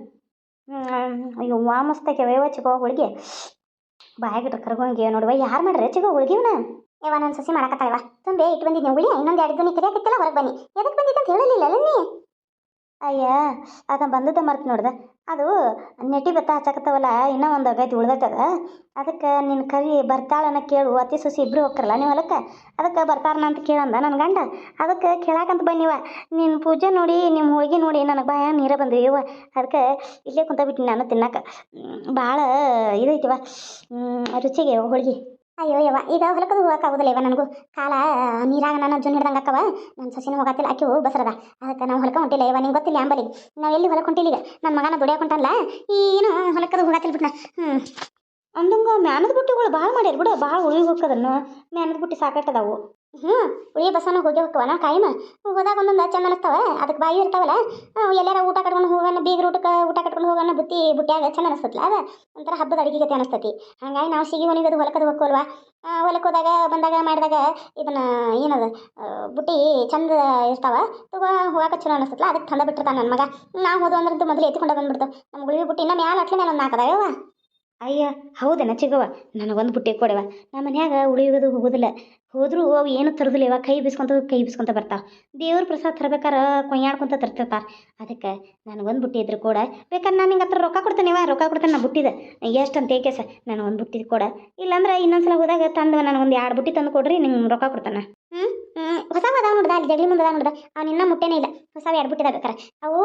ಅಯ್ಯೋ, ವಾ ಮಸ್ತಾಗ್ಯಾವ ಯಾವ ಚಿಗೋ ಹೋಳಿಗೆ. ಬಾಯಾಗಿಟ್ರೆ ಕರ್ಗೊಂಗೆ ನೋಡುವ ಯಾರು ಮಾಡ್ರೆ ಚಿಗೋ ಹೋಳಿಗೆವನ ಯವ್ವ ನನ್ನ ಸಸಿ ಮಾಡಕತ್ತಾಳವ ತುಂಬೆ ಇಟ್ಟು ಬಂದಿದ್ದೆ ಹುಳಿ ಇನ್ನೊಂದು ಎರಡು ದಿನ ಕರಿಯಾಕತ್ತಿಲ್ಲ ಹೊರಗೆ ಬನ್ನಿ. ಎದಕ್ಕೆ ಬಂದಿದ್ದಂತ ಹೇಳಲಿಲ್ಲ ನೀ ಅಯ್ಯ, ಅದ ಬಂದದ ಮರ್ತು ನೋಡ್ದೆ. ಅದು ನೆಟ್ಟಿ ಭತ್ತ ಹಚ್ಚಕತ್ತವಲ್ಲ, ಇನ್ನೂ ಒಂದು ಆಗೈತಿ ಉಳ್ದೈತದ. ಅದಕ್ಕೆ ನಿನ್ನ ಕರಿ ಬರ್ತಾಳನ ಕೇಳು ಅತಿ ಸೊಸಿ ಇಬ್ರು ಹೋಗ್ರಲ್ಲ ನೀವು ಹೊಲಕ್ಕೆ ಅದಕ್ಕೆ ಬರ್ತಾರನ ಅಂತ ಕೇಳಂದ ನನ್ನ ಗಂಡ. ಅದಕ್ಕೆ ಕೇಳಾಕಂತ ಬನ್ನಿವ ನಿನ್ನ ಪೂಜೆ ನೋಡಿ ನಿಮ್ಮ ಹೋಳಿಗೆ ನೋಡಿ, ನನಗೆ ಭಯ ನೀರ ಬಂದ್ರಿ ಇವ ಅದಕ್ಕೆ ಇಲ್ಲೇ ಕುಂತ ಬಿಟ್ಟು ನಾನು ತಿನ್ನಕ್ಕೆ ಭಾಳ ಇದೈತಿವ ರುಚಿಗೆ ಹೋಳಿಗೆ. ಅಯ್ಯೋ, ಯವ್ವ, ಈಗ ಹೊಲಕ್ಕದು ಹೋಗಕ್ಕಾಗೋದಿಲ್ಲ ಇವ ನನಗೂ. ಕಾಲ ನೀರಾಗ ನಾನು ಜುನ್ ಹಿಡ್ದಂಗೆ ಅಕ್ಕವ. ನನ್ನ ಸಸಿನ ಹೋಗತ್ತಿಲ್ಲ ಆಕಿವು ಬಸರದ. ಅದಕ್ಕೆ ನಾವು ಹೊಲಕ್ಕೆ ಹೊಂಟಿಲ್ಲ ಇವ ನಿಂಗೆ ಗೊತ್ತಿಲ್ಲ ಅಂಬಲಿ ನಾವು ಎಲ್ಲಿ ಹೊಲಕ್ಕೆ ಹೊಂಟಿಲ್ಲ ಈಗ? ನಮ್ಮ ಮಗನ ದುಡಿಯಾಕ ಹೊಂಟಲ್ಲ ಏನು ಹೊಲಕ್ಕದು ಹೋಗತ್ತಿಲ್ಲ ಬಿಟ್ನ? ಹ್ಞೂ ಅಂದಂಗೆ ಮ್ಯಾನದ ಬುಟ್ಟಿಗಳು ಭಾಳ ಮಾಡ್ಯಾರ ಬಿಡು, ಭಾಳ ಉಳಿಗೆ ಹೋಗ್ತದನ್ನು ಮ್ಯಾನದ ಬುಟ್ಟಿ ಸಾಕಟ್ಟದಾವು. ಹ್ಞೂ ಉಳಿ ಬಸ್ಸನ್ನು ಹೋಗಿ ಹೋಗ್ತವ ನಾ ಕಾಯಿ ಹೋದಾಗ ಒಂದೊಂದು ಚಂದ ಅನಿಸ್ತಾವ ಅದಕ್ಕೆ ಬಾಯಿ ಇರ್ತಾವಲ್ಲ ಎಲ್ಲಾರ ಊಟ ಕಟ್ಕೊಂಡು ಹೋಗೋಣ ಬೀಗ ಊಟಕ್ಕೆ ಊಟ ಕಟ್ಕೊಂಡು ಹೋಗೋಣ ಬುತ್ತಿ ಬುಟ್ಟಿಯಾಗ ಚಂದ ಅನಿಸ್ತಲ್ಲ ಅದ ಒಂಥರ ಹಬ್ಬದ ಅಡಿಗೆ ಕತೆ ಅನಿಸ್ತತಿ. ಹಂಗಾಗಿ ನಾವು ಸಿಗಿ ಒಣಗಿ ಅದು ಹೊಲಕ್ಕದ ಹೋಗ್ಕೋಲ್ವಾ? ಹೊಲಕ್ಕೆ ಹೋದಾಗ ಬಂದಾಗ ಮಾಡಿದಾಗ ಇದನ್ನ ಏನದು ಬುಟ್ಟಿ ಚಂದ ಇರ್ತಾವ, ತಗೋ ಹೋಗಕ್ಕೆ ಚಲೋ ಅನಿಸ್ತಲ್ಲ ಅದಕ್ಕೆ ತಂದ ಬಿಟ್ಟಿರ್ತಾನೆ ನನ್ನ ಮಗ. ನಾವು ಹೋದ್ವು ಅಂದ್ರೆ ಮೊದಲು ಎತ್ಕೊಂಡು ಬಂದ್ಬಿಡ್ತು. ನಮ್ಮ ಗುಳಿಗೆ ಬುಟ್ಟಿ ಇನ್ನ ಮ್ಯಾಲ ಅಟ್ಲೆ ಮೇಲೆ ಒಂದು ನಾಲ್ಕದಾವ ಅಯ್ಯ, ಹೌದೇನ ಚಿಗವ ನನಗೊಂದು ಬುಟ್ಟಿ ಕೊಡವ ನಮ್ಮ ಮನ್ಯಾಗ ಉಳಿಯೋದು ಹೋಗೋದಿಲ್ಲ. ಹೋದರೂ ಅವು ಏನು ತರೋದಿಲ್ಲ ಇವ ಕೈ ಬಿಸ್ಕೊಂತ ಕೈ ಬಿಸ್ಕೊಂತ ಬರ್ತಾವ. ದೇವ್ರ ಪ್ರಸಾದ ತರ್ಬೇಕಾರ ಕೊಯ್ಯಾಡ್ಕೊಂತ ತರ್ತಿರ್ತಾರೆ. ಅದಕ್ಕೆ ನನಗೊಂದು ಬುಟ್ಟಿ ಇದ್ರೆ ಕೂಡ ಬೇಕಾದ್ರೆ ನಾನು ನಿಂಗೆ ಹತ್ರ ರೊಕ್ಕ ಕೊಡ್ತೇನೆ ಇವ ರೊಕ್ಕ ಕೊಡ್ತೇನೆ ನಾ ಬುಟ್ಟಿದ. ಎಷ್ಟು ಅಂತ ಏಕೆ ಸರ್? ನನಗೊಂದು ಬುಟ್ಟಿ ಕೊಡ. ಇಲ್ಲಾಂದ್ರೆ ಇನ್ನೊಂದ್ಸಲ ಹೋದಾಗ ತಂದು ನನಗೊಂದು ಎರಡು ಬುಟ್ಟಿ ತಂದು ಕೊಡ್ರಿ, ನಿಂಗೆ ರೊಕ್ಕ ಕೊಡ್ತಾನೆ ಹ್ಞೂ ಹೊಸ ಅದಾವ ನೋಡ್ದ ಅಲ್ಲಿ ಜಗಲಿ ಮುಂದೆ ನೋಡ್ದ ಅವ್ನು ಇನ್ನೂ ಮುಟ್ಟೇನೇ ಇಲ್ಲ. ಹೊಸ ಎರಡು ಬುಟ್ಟಿ ಬೇಕಾರೆ. ಅವು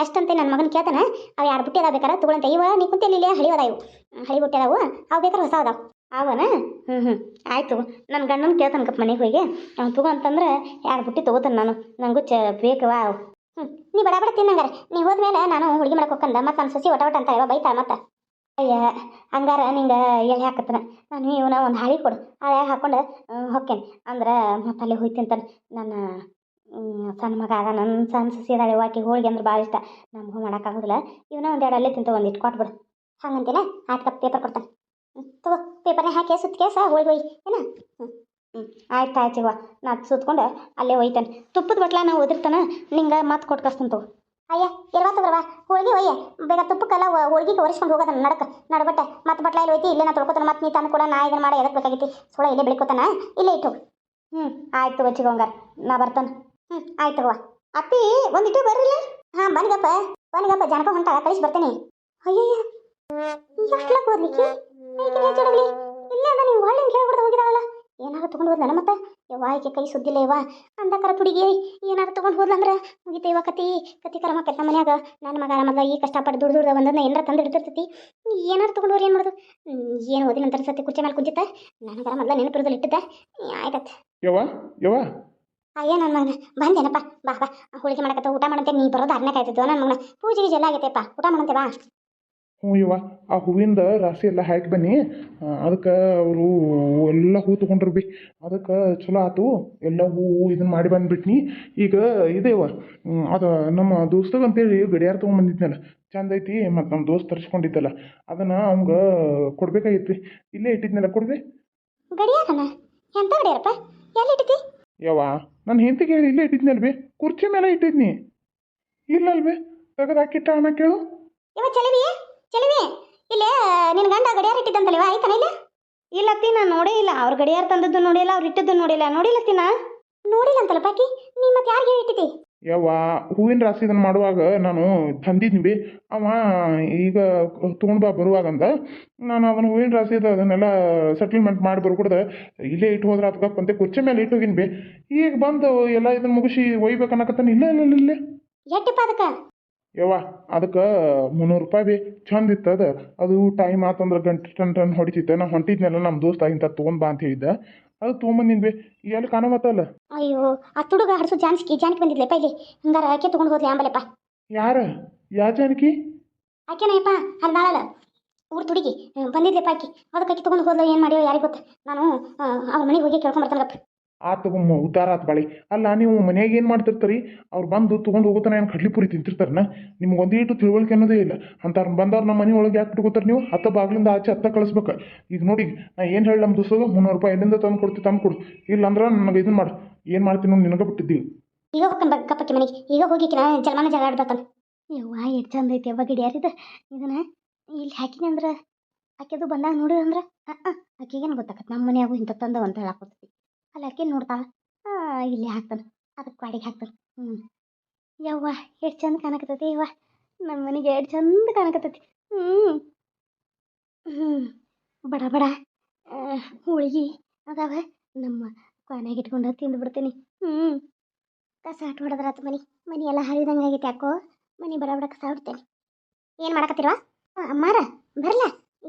ಎಷ್ಟಂತೆ ನನ್ನ ಮಗನ ಕೇಳ್ತಾನೆ, ಅವು ಎರಡು ಬುಟ್ಟಿ ಅದಾವ ಬೇಕಾರೆ, ತಗೊಳಂತ. ಇವ ನೀ ಕುಂತಲ್ಲಿ ಇಲ್ಲೇ ಹಳಿ ಅದಾವು. ಹಳಿ ಬುಟ್ಟಿ ಅದಾವು, ಅವು ಬೇಕಾರೆ ಹೊಸ ಅದಾವ. ಅವನ? ಹ್ಞೂ ಹ್ಞೂ ಆಯಿತು ನನ್ನ ಗಂಡನ ಕೇಳ್ತಾನಕಪ್ಪ ಮನೆಗೆ ಹೋಗಿ. ಅವ್ನು ತಗೋ ಅಂತಂದ್ರೆ ಎರಡು ಬುಟ್ಟಿ ತೊಗೋತಾನೆ ನಾನು. ನನಗೂ ಚ ಬೇಕವಾ ಹ್ಞೂ ನೀ ಬಡ ಬಡ ತಿನ್ನಂಗಾರೆ ನೀ ಹೋದ್ಮೇಲೆ ನಾನು ಹುಡುಗಿ ಮಾಡಕ್ಕೆ ಹೋಗ್ಕಂದ ಮತ್ತು ನನ್ನ ಸಸಿ ಒಟ ಒಟ ಅಂತ ಹೇಳೋ ಬೈತಾಳ ಮತ್ತೆ. ಅಯ್ಯ ಹಂಗಾರ ನಿಂಗೆ ಎಳೆ ಹಾಕತ್ತನ. ನಾನು ಇವನ ಒಂದು ಹಾಳಿ ಕೊಡು. ಹಾಳೆ ಹಾಕೊಂಡು ಹೊಕ್ಕೇನೆ. ಅಂದ್ರೆ ಮತ್ತೆ ಅಲ್ಲಿ ಹೋಯ್ತಿಂತಾನೆ ನನ್ನ ಹ್ಮ್, ಸಣ್ಣ ಮಗ ಅದ ನನ್ನ ಸಣ್ಣ ಸಸಿ ಅದಾಳೆ. ಆಕೆ ಹೋಳಿಗೆ ಅಂದ್ರೆ ಭಾಳ ಇಷ್ಟ. ನಮಗೂ ಮಾಡೋಕ್ಕಾಗೋದಿಲ್ಲ ಇವನ ಒಂದು ಎರಡು ಅಲ್ಲೇ ತಿಂತ ಒಂದು ಇಟ್ಕೊಟ್ಬಿಡು ಹಂಗಂತೀನ? ಆಯ್ತು ಕಪ್ ಪೇಪರ್ ಕೊಡ್ತಾನೆ. ತಗೋ ಪೇಪರ್ನ ಹಾಕಿ ಸಾ ಹೋಗಿ ಹೋಯ್ ಏನ? ಹ್ಞೂ ಆಯ್ತು ಆಯ್ತು ಇವ ನಾ ಸುತ್ಕೊಂಡು, ಅಲ್ಲೇ ಒಯ್ತಾನೆ. ತುಪ್ಪದ ಬಟ್ಲ ನಾ ಓದಿರ್ತಾನೆ ನಿಂಗೆ ಮತ್ತೆ ಕೊಟ್ಟು ತಗೋ. ಅಯ್ಯ ಇರ್ವಾ ತಗೋರ್ವಾ ಹೋಳಿಗೆ ಒಯ್ಯ. ಬೇಗ ತುಪ್ಪಕ್ಕೆಲ್ಲ ಹೋಳಿಗೆ ಒರೆಸ್ಕೊಂಡು ಹೋಗೋದನ್ನ ನಡಕ, ನಡ್ಬಟ್ಟೆ. ಮತ್ತೆ ಬಟ್ಲ ಇಲ್ಲಿ ಹೋಯ್ತಿ ಇಲ್ಲೇ ನಾ ತೊಳ್ಕೊತಾನೆ, ಮತ್ತೆ ನೀ ತಂದು ಕೂಡ, ನಾ ಇದನ್ನ ಮಾಡಿ ಎದಕ್ಕೆ ಬೇಕಾಗಿತ್ತು ಸೋಳ ಇಲ್ಲೇ ಬೆಳ್ಕೊತಾನ? ಇಲ್ಲೇ ಇಟ್ಟು. ಹ್ಞೂ ಆಯ್ತು ಬಚ್ಚಿಗೊಂಗಾರ ನಾ ಬರ್ತಾನೆ. ಹ್ಞೂ ಆಯ್ತು ತಗೋ. ಅತ್ತಿ ಒಂದಿಟ್ಟು ಬರ್ರಿಲ್ಲ ಹಾಂ, ಬನ್ಗಪ್ಪ ಬನ್ಗಪ್ಪ, ಜನಕ ಹೊಂಟಾಳ, ಕಳಿಸಿ ಬರ್ತೇನೆ. ಅಯ್ಯಯ್ಯ ಎಷ್ಟಲಕ್ಕೆ ಓದ್ಲಿಕ್ಕೆ ಹೆಚ್ಚಾಡಲಿ ಇಲ್ಲೇ ಅದ ನೀವು ಹೊಳ್ಳಿ ಕೇಳ್ಬಿಡ್ದು ಹೋಗಿದಾಳಲ್ಲ? ಏನಾರು ತೊಗೊಂಡು ಹೋದ್ಲನ ಮತ್ತೆ ಯವ್ವ ಆಯ್ಕೆ ಕೈ ಸುದ್ದಿಲ್ಲ ಯವ್ವ. ಅಂದಕರ ತುಡಿಗೆ ಏನಾರು ತೊಗೊಂಡು ಹೋದ್ಲಂದ್ರೆ ಮುಗಿತ ಇವ ಕತಿ ಕತಿ ಕರ ಮಕ್ಕ ನಮ್ಮ ಮನ್ಯಾಗ ನನ್ನ ಮಗ ಮೊದಲ ಈ ಕಷ್ಟಪಟ್ಟು ದುಡ್ದು ದುಡ್ದು ಒಂದನ್ನ ಏನಾರ ತಂದು ಇಡ್ತಿರ್ತೈತಿ. ಏನಾರು ತೊಗೊಂಡು ಹೋರಿ ಏನು ಮಾಡೋದು? ಏನು ಓದಿಲ್ಲ ಅಂತ ಸತಿ ಕುರ್ಚಿ ಮೇಲೆ ಕುಂತಿತ್ತ ನನಗರ ಮೊದಲ ನೆನಪಿರೋದಲ್ಲಿ ಇಟ್ಟಿದ್ದೆ. ಆಯ್ತತ್. ಯವ್ವ ಯವ್ವ. ಅಯ್ಯ ನನ್ನ ಮಗನ? ಬಂದೇನಪ್ಪ ಬಾ ಬಾ. ಹೋಳಿಗೆ ಮಾಡಕತ್ತ ಊಟ ಮಾಡಂತೆ ನೀ ಬರೋದು ಅರ್ನೇ ಕಾಯ್ತಿದ್ವು ನನ್ನ ಮಗನ? ಪೂಜೆ ಗೀಜೆ ಎಲ್ಲ ಆಗೈತೆಪ್ಪ ಊಟ ಮಾಡಂತೆ ಬಾ. ಹ್ಞೂ ಇವ ಆ ಹೂವಿಂದ ರಾಶಿ ಎಲ್ಲ ಹಾಕಿ ಬನ್ನಿ. ಅದಕ್ಕೆ ಅವರು ಎಲ್ಲ ಹೂ ತೊಗೊಂಡ್ರು ಬಿ. ಅದಕ್ಕೆ ಚಲೋ ಆತು. ಎಲ್ಲ ಹೂವು ಇದನ್ನ ಮಾಡಿ ಬಂದ್ಬಿಟ್ನಿ. ಈಗ ಇದೇವ ಅದು ನಮ್ಮ ದೋಸ್ತಗ ಅಂತೇಳಿ ಗಡಿಯಾರ ತೊಗೊಂಬಂದಿದ್ನಲ್ಲ ಚಂದ ಐತಿ ಮತ್ತು ನಮ್ಮ ದೋಸ್ತ್ ತರಿಸ್ಕೊಂಡಿದ್ದಲ್ಲ. ಅದನ್ನು ಅವಂಗೆ ಕೊಡ್ಬೇಕಾಗಿತ್ತು ಇಲ್ಲೇ ಇಟ್ಟಿದ್ನಲ್ಲ ಕೊಡ್ಬೇ. ಗಡಿಯಾರನ? ಎಂತ ಗಡಿಯಾರಪ್ಪ? ಎಲ್ಲಿ ಇಟ್ಟಿದ್ದಿ? ಯವ್ವ ನನ್ನ ಹೆಂಡತಿಗೆ ಹೇಳಿ ಇಲ್ಲೇ ಇಟ್ಟಿದ್ನಲ್ಲ ಬಿ. ಕುರ್ಚಿ ಮೇಲೆ ಇಟ್ಟಿದ್ನಿ. ಇಲ್ಲಲ್ವೇ ತೆಗೆದು ಹಾಕಿಟ್ಟ ಅಣ್ಣ ಕೇಳು. ಇವ ಚಲವಿ ಚಲವಿ ಇಲ್ಲೇ ನಿನ್ನ ಗಂಡ ಗಡಿಯಾರ ಇಟ್ಟಿದ್ದಂತಲ್ಲ ಆಯ್ತಾನ ಇಲ್ಲ? ಇಲ್ಲ ಅತ್ತಿ ನಾನು ನೋಡೇ ಇಲ್ಲ. ಅವ್ರ ಗಡಿಯಾರ ತಂದದ್ದು ನೋಡಿಲ್ಲ ಅವ್ರು ಇಟ್ಟದ್ದು ನೋಡಿಲ್ಲ. ನೋಡಿಲ್ಲ ಅತ್ತಿ ನಾ ನೋಡಿಲ್ಲ ಅಂತಲ್ಲ ಪಾಕಿ ನೀ ಮತ್ತೆ ಯಾರಿಗೆ ಇಟ್ಟಿದ್ದಿ? ಯವ್ವ ಹೂವಿನ ರಾಶಿ ಇದನ್ನು ಮಾಡುವಾಗ ನಾನು ತಂದಿದ್ವಿ ಬಿ ಅವ ಈಗ ತೊಗೊಂಡು ಬಾ ಬರುವಾಗಂದ. ನಾನು ಅದನ್ನು ಹೂವಿನ ರಾಶಿದ ಅದನ್ನೆಲ್ಲ ಸೆಟಲ್ಮೆಂಟ್ ಮಾಡಿ ಬರ್ಕೊಡ್ದೆ. ಇಲ್ಲೇ ಇಟ್ಟು ಹೋದ್ರೆ ಅದಕ್ಕೆ ಅಂತ ಕುರ್ಚಿ ಮೇಲೆ ಇಟ್ಟು ಹೋಗಿನ್ಬಿ ಈಗ ಬಂದು ಎಲ್ಲ ಇದನ್ನು ಮುಗಿಸಿ ಒಯ್ಬೇಕು ಇಲ್ಲ ಇಲ್ಲ ಇಲ್ಲ ಇಲ್ಲ. ಇಲ್ಲೇ ಎಟ್ಟಿಪ್ಪ ಅದಕ್ಕೆ? ಯವ್ವ ಅದಕ್ಕೆ ಮುನ್ನೂರು ರೂಪಾಯಿ ಭೀ ಚಂದ ಇತ್ತು ಅದು. ಅದು ಟೈಮ್ ಆತಂದ್ರೆ ಗಂಟೆ ಟನ್ ಟನ್ ಹೊಡಿತಿತ್ತು. ನಾ ಹೊಂಟಿದ್ನಲ್ಲ ನಮ್ಮ ದೋಸ್ತ ಇಂಥ ತೊಗೊಂಡ್ ಬಾ ಅಂತ ಹೇಳಿದ್ದ. ಅದು ತೊಗೊಂಬಂದಿನ್ ಬಿ. ಎಲ್ಲಿ ಕಾಣವತ್ತಲ್ಲ ಅಯ್ಯೋ ಆ ತುಡುಗ ಹಡ್ಸು ಜಾನ್ಸ್ಕಿ ಜಾನ್ಕಿ ಬಂದಿದ್ಲೆಪ್ಪ ಪೈಲಿ ಹಂಗಾರ ಆಕೆ ತೊಗೊಂಡು ಹೋದ್ಲಿ ಆಂಬಲೆಪ್ಪ ಯಾರ? ಯಾ ಜಾನಕಿ? ಆಕೆನಯ್ಯಪ್ಪ ಅಲ್ಲಿ ನಾಳಲ್ಲ ಊರು ತುಡುಗಿ ಬಂದಿದ್ಲೆಪ್ಪ ಆಕಿ ಅದಕ್ಕೆ ಆಕಿ ತೊಗೊಂಡು ಹೋದ್ಲ ಏನು ಮಾಡ್ಯೋ ಯಾರಿಗೆ ಗೊತ್ತ. ನಾನು ಅವ್ರ ಮನೆಗೆ ಹೋಗಿ ಕೇಳ್ಕೊಂಡ್ ಆತು ತಗೊಂಬ ಉದ್ದಾರ ಆತು ಬಾಳಿ. ಅಲ್ಲ, ನೀವು ಮನ್ಯಾಗ ಏನು ಮಾಡ್ತಿರ್ತೀರಿ? ಅವ್ರು ಬಂದು ತೊಗೊಂಡು ಹೋಗೋತನ ಏನು ಕಡ್ಲಿ ಪುರಿ ತಿಂತಿರ್ತಾರನ? ನಿಮ್ಗೆ ಒಂದೀಟು ತಿಳುವಳಿಕೆ ಅನ್ನೋದೇ ಇಲ್ಲ. ಅಂತಾರ ಬಂದವ್ರು ನಮ್ಮ ಮನೆ ಒಳಗೆ ಯಾಕೆ ಬಿಟ್ಕೋತಾರೆ ನೀವು, ಹತ್ತ ಬಾಗಿಲಿಂದ ಆಚೆ ಹತ್ತ ಕಳಿಸ್ಬೇಕು. ಈಗ ನೋಡಿ, ನಾ ಏನು ಹೇಳಿ ನಮ್ಮ ದೋಸ್ತಗ? ಮುನ್ನೂರು ರೂಪಾಯಿ ಎಲ್ಲಿಂದ ತಂದು ಕೊಡ್ತಿ ತಂದು ಕೊಡು. ಇಲ್ಲಾಂದ್ರೆ ನನಗೆ ಇದನ್ನ ಮಾಡು. ಏನು ಮಾಡ್ತೀನಿ ನಿನಗೆ ಬಿಟ್ಟಿದ್ದೀವಿ. ಈಗ ಹೋಗ್ತಾನೆ ಕಪ್ಪಕ್ಕೆ ಮನೆಗೆ. ಈಗ ಹೋಗಿ ಜಲಮಾನ ಜಗಳ ಆಡ್ಬೇಕಂತ ಯವ್ವ ಎಷ್ಟು ಚಂದ ಐತಿ ಯವ್ವ ಗಿಡ್ಯಾರಿದ ಇದನ್ನ ಇಲ್ಲಿ ಹಾಕಿನಿ ಅಂದ್ರೆ ಆಕೆದು ಬಂದಾಗ ನೋಡಿದ ಅಂದ್ರೆ ಆಕೆಗೇನು ಗೊತ್ತಾಗತ್ತೆ ನಮ್ಮ ಮನೆಯಾಗೂ ಇಂಥ ತಂದವ ಅಂತ ಅಲ್ಲಿ ನೋಡ್ತಾಳ. ಆ, ಇಲ್ಲಿ ಹಾಕ್ತಾನೆ ಅದಕ್ಕೆ ಬಾಡಿಗೆ ಹಾಕ್ತಾನೆ. ಹ್ಞೂ ಯವ್ವ ಎಷ್ಟು ಚಂದ ಕಾಣಕತ್ತೈತಿ ಯವ್ವ. ನಮ್ಮ ಮನೆಗೆ ಎಷ್ಟು ಚಂದ ಕಾಣಕತ್ತೈತಿ. ಹ್ಞೂ ಹ್ಞೂ ಬಡ ಬಡ. ಹೋಳಿಗೆ ಅದಾವ. ನಮ್ಮ ಕೊನೆಗೆ ಇಟ್ಕೊಂಡು ತಿಂದು ಬಿಡ್ತೀನಿ. ಹ್ಞೂ ಕಸ ಆಟ ಹೊಡೆದ್ರಾತು ಮನಿ. ಮನಿ ಎಲ್ಲ ಹರಿದಂಗೆ ಆಗೈತೆ ಯಾಕೋ. ಮನಿ ಬಡ ಬಡ ಕಸ ಹೊಡ್ತೇನೆ ಏನು ಮಾಡಕತ್ತಿರುವ? ಅಮ್ಮಾರ ಬರಲ್ಲ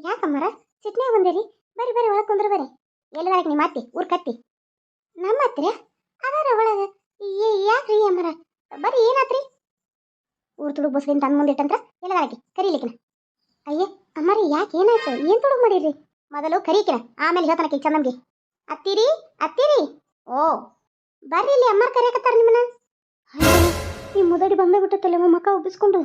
ಯಾಕ ಅಮ್ಮಾರ? ಸಿಟ್ನ್ಯಾಗ ಬಂದೇರಿ. ಬರ್ರಿ ಬರ್ರಿ ಒಳಗೆ ಕುಂದ್ರ ಬರ್ರಿ. ಎಲ್ಲದಾಗಿ ನಿಮ್ಮ ಅತ್ತಿ ಊರ್ ಕತ್ತಿ? ನಮ್ಮ ಅದರ ಒಳಗ ಒಳಗೆ ಯಾಕ್ರಿ ಅಮ್ಮರ? ಬರ್ರಿ, ಏನಾತ್ರಿ? ಊರ್ ತುಡುಗ್ ಬಸ್ಗಿನ ತನ್ನ ಮುಂದೆ ಇಟ್ಟಂತ್ರ ಎಲ್ಲದಾಗಿ ಕರೀಲಿಕ್ಕಿನ. ಅಯ್ಯ, ಅಮ್ಮರಿ, ಯಾಕೆ ಏನಾಯ್ತು? ಏನು ತುಡುಗ್ ಮಾಡಿರಿ ಮೊದಲು ಕರೀಕಿನ, ಆಮೇಲೆ ಹೇಳ್ತಾನಕ್ಕೆ ಚಂದಮ್ಗೆ. ಅತ್ತೀರಿ ಅತ್ತೀರಿ. ಓ, ಬರ್ರಿ ಇಲ್ಲಿ ಅಮ್ಮಾರ್ ಕರೆಯಕತ್ತಾರ ನಿಮ್ಮನ್ನ. ಈ ಮುದಡಿ ಬಂದೇ ಬಿಟ್ಟತ್ತಲ್ಲ ಮಕ್ಕ ಉಬ್ಬಿಸ್ಕೊಂಡು.